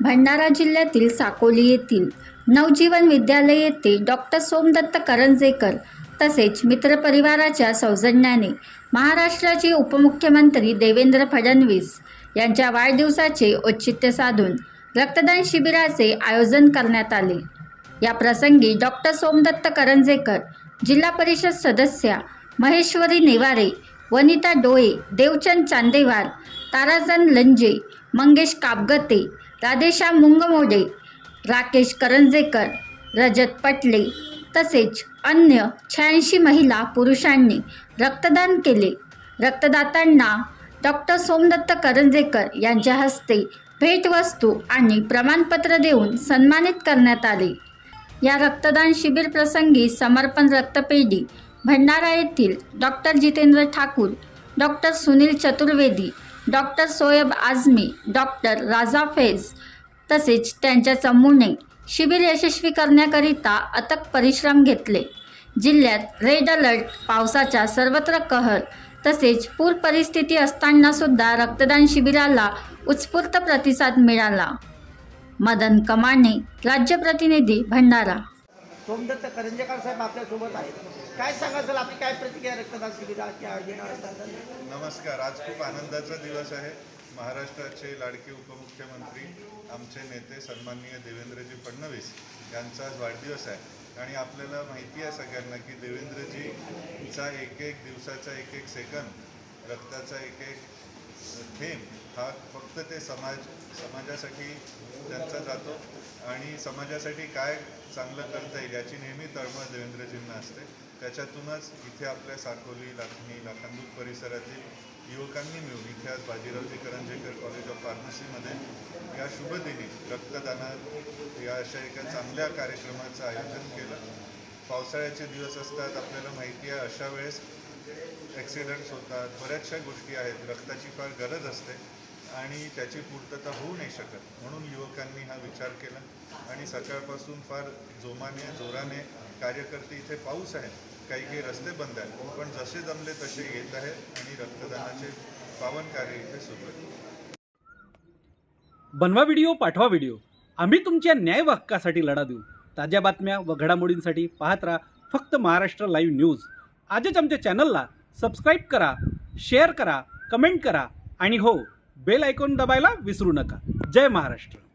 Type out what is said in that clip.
भंडारा जिल्ह्यातील साकोली येथील नवजीवन विद्यालय येथे डॉक्टर सोमदत्त करंजेकर तसेच मित्रपरिवाराच्या सौजन्याने महाराष्ट्राचे उपमुख्यमंत्री देवेंद्र फडणवीस यांच्या वाढदिवसाचे औचित्य साधून रक्तदान शिबिराचे आयोजन करण्यात आले. या प्रसंगी डॉक्टर सोमदत्त करंजेकर जिल्हा परिषद सदस्या महेश्वरी नेवारे वनिता डोळे देवचंद चांदेवार ताराजन लंजे मंगेश कापगते राधेश्याम मुंगमोडे राकेश करंजेकर रजत पटले तसेच अन्य शहाऐंशी महिला पुरुषांनी रक्तदान केले. रक्तदात्यांना डॉक्टर सोमदत्त करंजेकर यांच्या हस्ते भेटवस्तू आणि प्रमाणपत्र देऊन सन्मानित करण्यात आले. या रक्तदान शिबिर प्रसंगी समर्पण रक्तपेढी भंडारा येथील doctor Jitendra Thakur doctor Sunil Chaturvedi doctor Soyab Azmi doctor Raja Faiz तसेच त्यांच्या चमूने शिबिर यशस्वी करण्याकरिता अथक परिश्रम घेतले. जिल्ह्यात रेड अलर्ट पावसाचा सर्वत्र कहर तसेच पूर परिस्थिती असतानासुद्धा रक्तदान शिबिराला उत्स्फूर्त प्रतिसाद मिळाला. मदन कमाने राज्य प्रतिनिधी भंडारा सोमदत्त करंजेकर साहेब आपल्यासोबत आहेत. काय सांगाल आपली काय प्रतिक्रिया रक्तदान शिबिराच्या आयोजनाबद्दल नमस्कार आज खूप आनंदाचा दिवस आहे. महाराष्ट्राचे लाडके उपमुख्यमंत्री आमचे नेते सन्माननीय देवेंद्रजी फडणवीस यांचा आज वाढदिवस आहे. आणि आपल्याला माहिती आहे सगळ्यांना की देवेंद्रजीचा एक एक दिवसाचा एक एक सेकंद रक्ताचा एक एक थेंब हा फक्त ते समाज समाजासाठी त्यांचा जातो आणि समाजासाठी काय चांगलं करता येईल याची नेहमी तळमळ देवेंद्रजींना असते. त्याच्यातूनच इथे आपल्या साकोली लाखणी लाखांदूर परिसरातील युवकांनी मिळून इथे आज बाजीरावजी करंजेकर कॉलेज ऑफ फार्मसीमध्ये या शुभदिनी रक्तदानात या अशा एका चांगल्या कार्यक्रमाचं आयोजन केलं. पावसाळ्याचे दिवस असतात आपल्याला माहिती आहे अशा वेळेस ॲक्सिडेंट्स होतात बऱ्याचशा गोष्टी आहेत रक्ताची फार गरज असते. आणि त्याची पूर्तता होऊ नाही शकत. म्हणून युवकांनी हा विचार केला. आणि सकाळपासून फार जोमाने जोराने कार्यकर्ते इथे पाऊस आहेत. काही काही रस्ते बंद आहेत. पण जसे जमले तसे येत आहेत आणि रक्तदानाचे पावन कार्य इथे सुरू आहे. बनवा व्हिडिओ पाठवा व्हिडिओ. आम्ही तुमच्या न्याय हक्कासाठी लढा देऊ. ताज्या बातम्या व घडामोडींसाठी पाहत राहा फक्त महाराष्ट्र लाईव्ह न्यूज. आजच आमच्या चॅनलला सबस्क्राईब करा शेअर करा कमेंट करा आणि हो बेल आयकॉन दबायला विसरू नका. जय महाराष्ट्र.